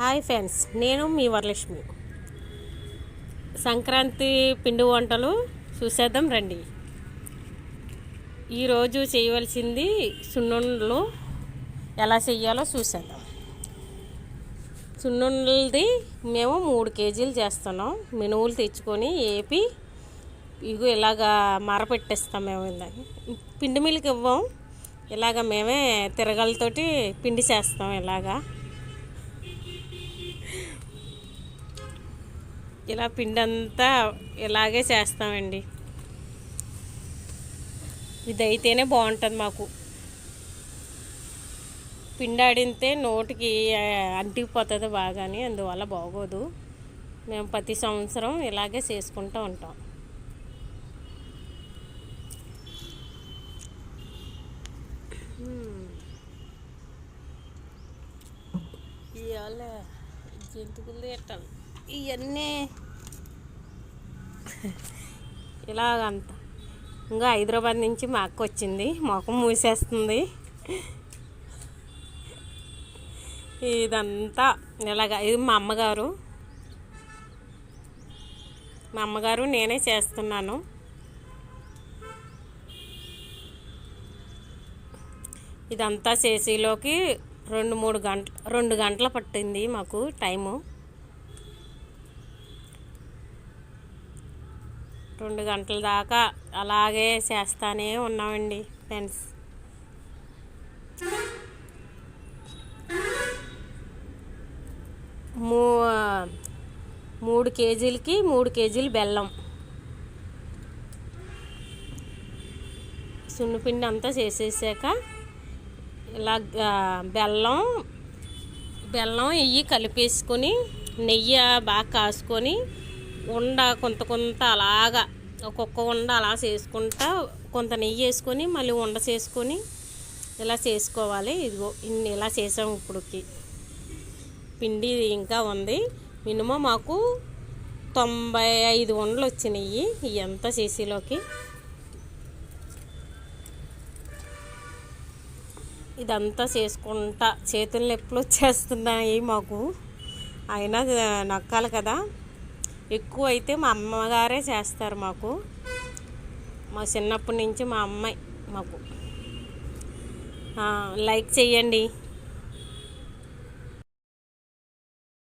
Hi friends నేను మీ వరలక్ష్మి. సంక్రాంతి పిండి వంటలు చూసేద్దాం రండి. ఈరోజు చేయవలసింది సున్నుండలు ఎలా చేయాలో చూసేద్దాం. సున్నుండలది మేము మూడు కేజీలు చేస్తున్నాం. మినువులు తెచ్చుకొని ఏపి ఇగో ఇలాగా మరపెట్టేస్తాం మేము ఇందాక. పిండి మిల్కి ఇవ్వం. ఇలాగ మేమే తిరగలతోటి పిండి చేస్తాం ఇలాగా. ఇలా పిండి అంతా ఇలాగే చేస్తామండి. ఇది అయితేనే బాగుంటుంది మాకు. పిండి ఆడితే నోటికి ఆ, అంటికిపోతుంది బాగాని అందువల్ల బాగోదు. మేము ప్రతి సంవత్సరం ఇలాగే చేసుకుంటూ ఉంటాం. ఇవాళ జంతుకులు తిట్టాలి ఇవన్నీ ఇలాగంత. ఇంకా హైదరాబాద్ నుంచి మా అక్క వచ్చింది. మొఖం మూసేస్తుంది. ఇదంతా ఇలాగ ఇది మా అమ్మగారు. మా అమ్మగారు నేనే చేస్తున్నాను. ఇదంతా చేసేలోకి రెండు మూడు గంట రెండు గంటలు పట్టింది మాకు టైము. రెండు గంటల దాకా అలాగే చేస్తానే ఉన్నామండి ఫ్రెండ్స్. మూ మూడు కేజీలకి మూడు కేజీలు బెల్లం. సున్నపిండి అంతా చేసేసాక ఇలా బెల్లం బెల్లం ఇవి కలిపేసుకొని నెయ్యి బాగా కాసుకొని ఉండ కొంత కొంత అలాగా ఒక్కొక్క ఉండ అలా చేసుకుంటా కొంత నెయ్యి వేసుకొని మళ్ళీ ఉండ చేసుకొని ఇలా చేసుకోవాలి. ఇదిగో ఇన్ని ఇలా చేసాము ఇప్పుడుకి. పిండి ఇంకా ఉంది. మినిమం మాకు తొంభై ఐదు ఉండలు వచ్చినాయి. ఎంత సీసీలోకి ఇదంతా చేసుకుంటా. చేతులు నొప్పులు వచ్చేస్తున్నాయి మాకు. అయినా నొక్కాలి కదా. ఎక్కువ అయితే మా అమ్మగారే చేస్తారు మాకు. మా చిన్నప్పటి నుంచి మా అమ్మాయి మాకు. లైక్ చేయండి